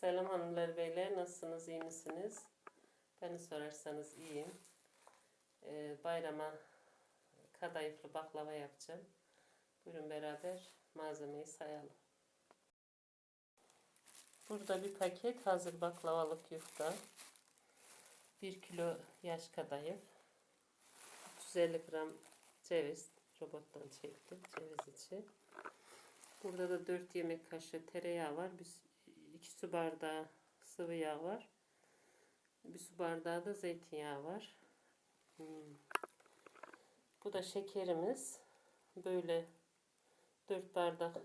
Selam hanımlar beyler nasılsınız iyi misiniz? Beni sorarsanız iyiyim. Ee, bayrama kadayıflı baklava yapacağım. Buyurun beraber malzemeyi sayalım. Burada bir paket hazır baklavalık yufka. 1 kilo yaş kadayıf. 350 gram ceviz. Robottan çektim ceviz içi. Burada da 4 yemek kaşığı tereyağı var. Bir, 2 su bardağı sıvı yağ var. Bir su bardağı da zeytinyağı var. Hmm. Bu da şekerimiz. Böyle 4 bardak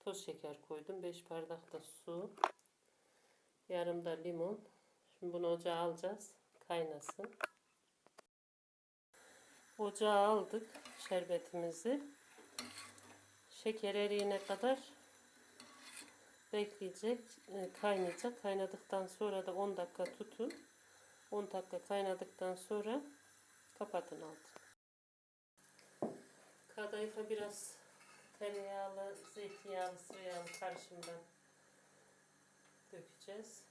toz şeker koydum. 5 bardak da su. Yarım da limon. Şimdi bunu ocağa alacağız. Kaynasın. Ocağa aldık şerbetimizi. Şeker eriyene kadar bekleyecek, e, kaynayacak. Kaynadıktan sonra da 10 dakika tutun. 10 dakika kaynadıktan sonra kapatın altını. Kadayıfa biraz tereyağlı, zeytinyağlı, sıvı yağlı karışımdan dökeceğiz.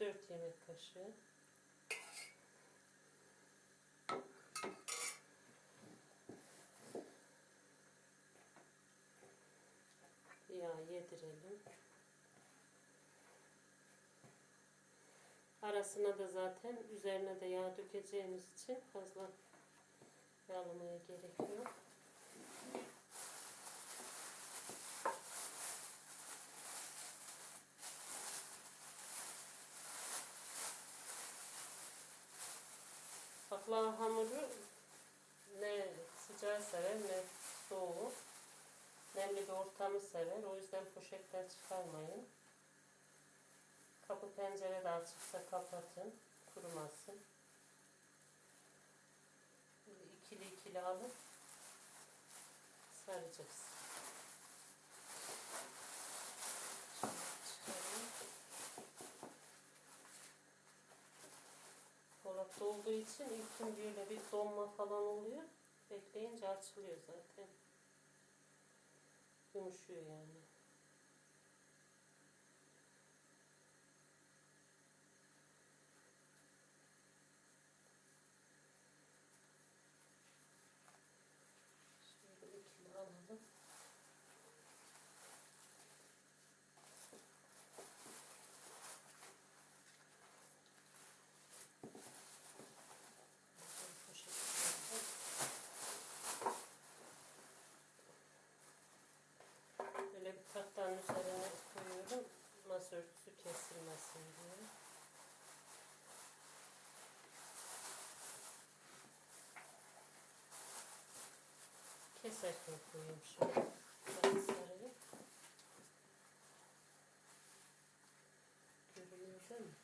4 yemek kaşığı. Yağ yedirelim. Arasına da zaten üzerine de yağ dökeceğimiz için fazla yağlamaya gerek yok. Baklava hamuru ne sıcağı sever ne. Bir ortamı sever. O yüzden poşetten çıkarmayın. Kapı pencere de açıksa kapatın. Kurumasın. Böyle ikili ikili alıp saracağız. Dolapta olduğu için ilk gün böyle bir donma falan oluyor. Bekleyince açılıyor zaten. Yumuşuyor yani. Şöyle ikili alalım. Bu şekilde. Böyle bir tahtanın üzerine koyuyorum. Masa örtüsü kesilmesin diye. Keserken koyayım şöyle. Biraz sarayım. Görünüyor değil mi?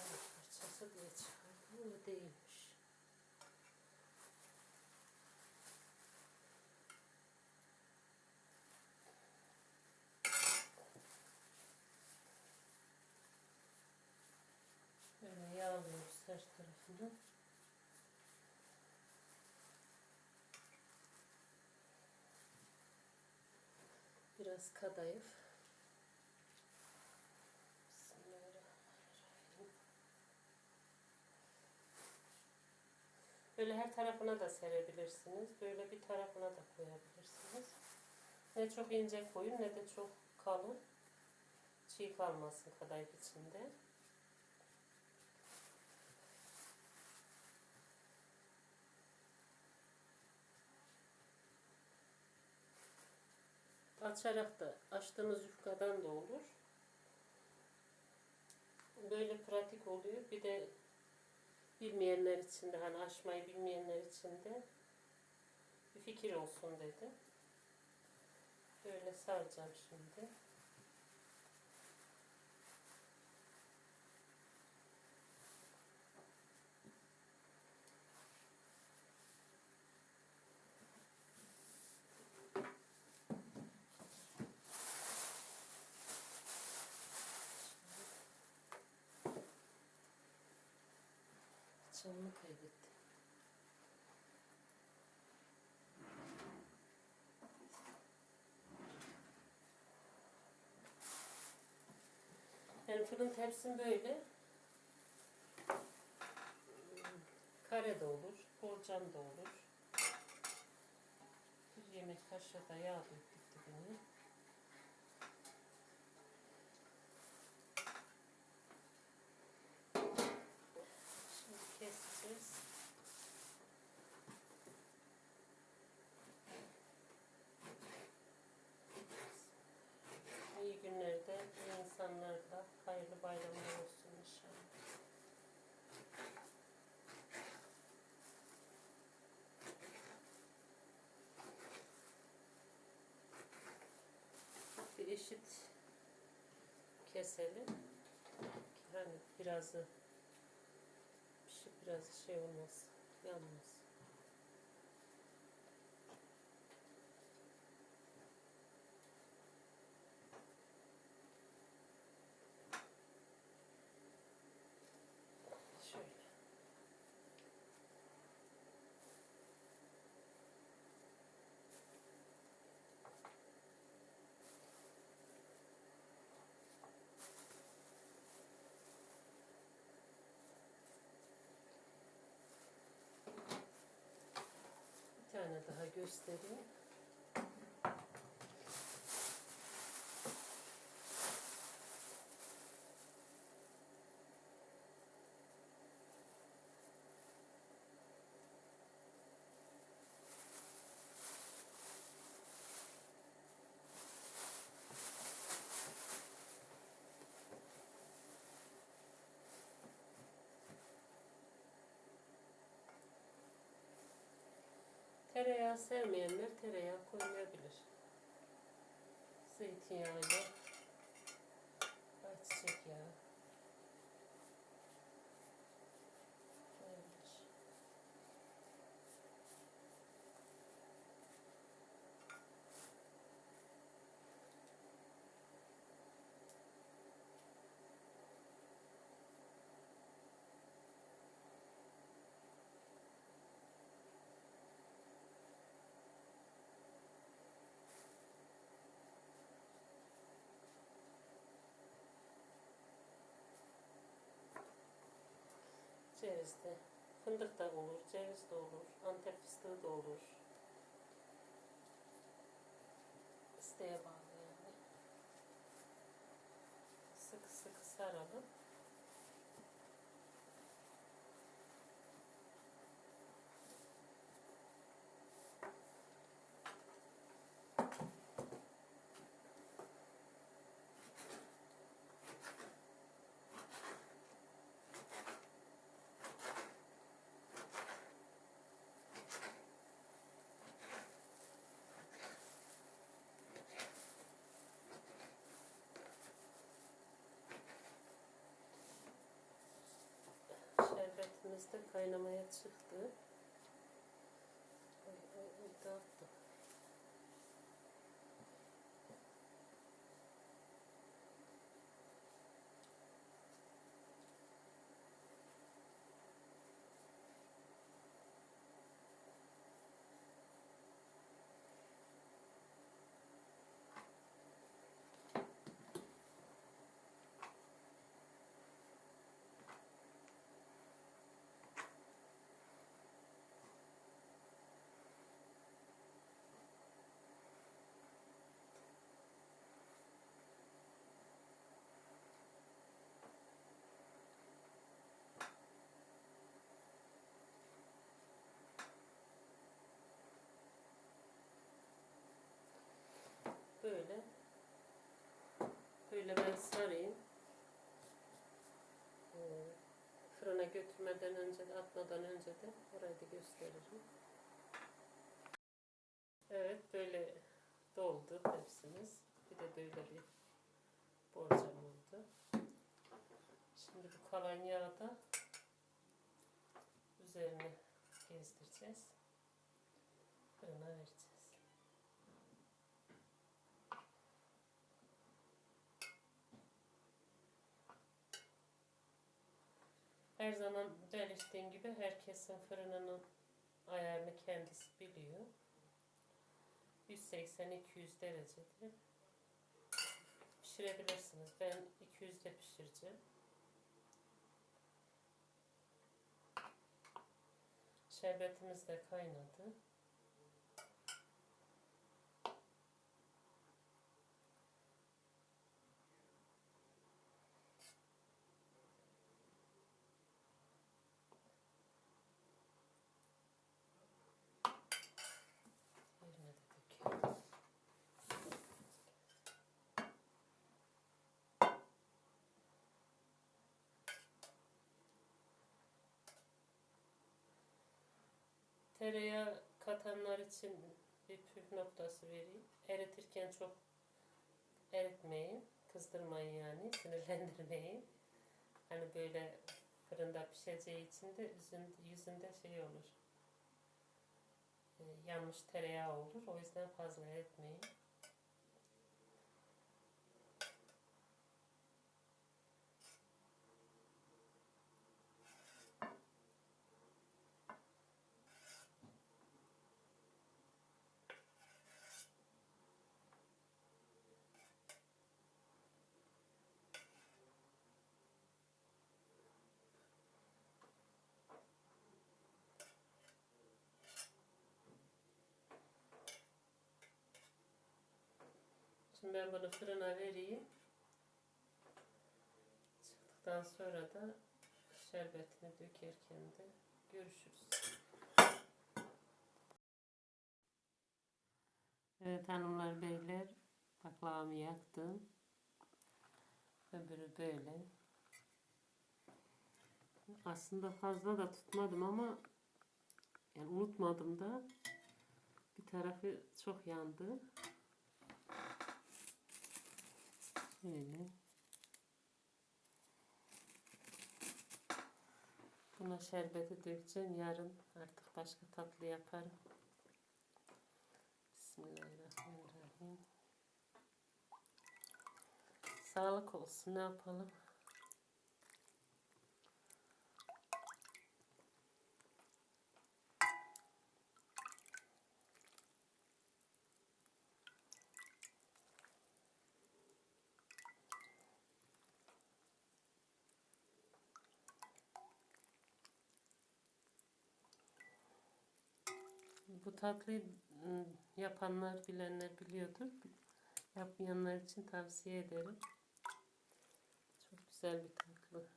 Evet, parçası diye çıkardım ama değilmiş. Böyle yağlıyoruz Biraz kadayıf. Böyle her tarafına da serebilirsiniz. Böyle bir tarafına da koyabilirsiniz. Ne çok ince koyun ne de çok kalın. Çiğ kalmasın kadayıf içinde. Açarak da açtığınız yufkadan da olur. Böyle pratik oluyor. Bir de bilmeyenler için de hani aşmayı bilmeyenler için de bir fikir olsun dedim. Böyle saracağım şimdi. Bıçağını kaybetti. Yani fırın tepsim böyle. Kare de olur, borcam da olur. Bir yemek kaşığı da yağ döktük dibine. Şimdi keseceğiz. İyi günlerde, iyi insanlarla hayırlı bayramlar olsun inşallah. Bir eşit keselim. Hani birazı pişip biraz şey olmaz, yanmaz. Şöyle. Bir daha göstereyim. Tereyağı sevmeyenler tereyağı koymayabilir. Zeytinyağıyla ayçiçek yağı koyabilir. Ceviz. Fındık da olur, ceviz de olur, antep fıstığı da olur. İsteğe bağlı yani. Sıkı sıkı saralım. De kaynamaya çıktı. Böyle ben sarayım. Ee, Fırına götürmeden önce de atmadan önce de orayı da gösteririm. Evet böyle doldu tepsimiz. Bir de böyle bir borcam oldu. Şimdi bu kalan yağı da üzerine gezdireceğiz. Her zaman belirttiğim gibi herkesin fırınının ayarını kendisi biliyor. 180-200 derecede pişirebilirsiniz. Ben 200'de pişireceğim. Şerbetimiz de kaynadı. Tereyağı katanlar için bir püf noktası vereyim. Eritirken çok eritmeyin. Kızdırmayın yani. Sinirlendirmeyin. Hani böyle fırında pişeceği için de yüzün- yüzünde şey olur. Ee, yanmış tereyağı olur. O yüzden fazla eritmeyin. Şimdi ben bunu fırına vereyim. Çıktıktan sonra da şerbetini dökerken de görüşürüz. Evet hanımlar beyler baklavamı yaktım. Öbürü böyle. Aslında fazla da tutmadım ama yani unutmadım da bir tarafı çok yandı. Böyle. Buna şerbeti dökeceğim. Yarın artık başka tatlı yaparım. Bismillahirrahmanirrahim. Sağlık olsun. Ne yapalım? Bu tatlıyı ım, yapanlar, bilenler biliyordur. Yapmayanlar için tavsiye ederim. Çok güzel bir tatlı.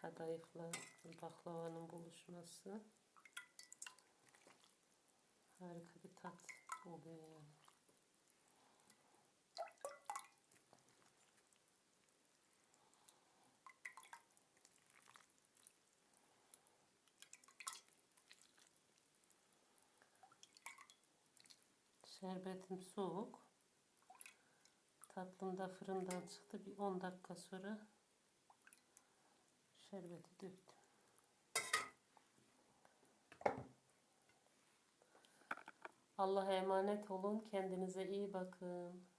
Kadayıfla baklavanın buluşması. Harika bir tat oluyor yani. Şerbetim soğuk. Tatlım da fırından çıktı. Bir 10 dakika sonra şerbeti döktüm. Allah'a emanet olun. Kendinize iyi bakın.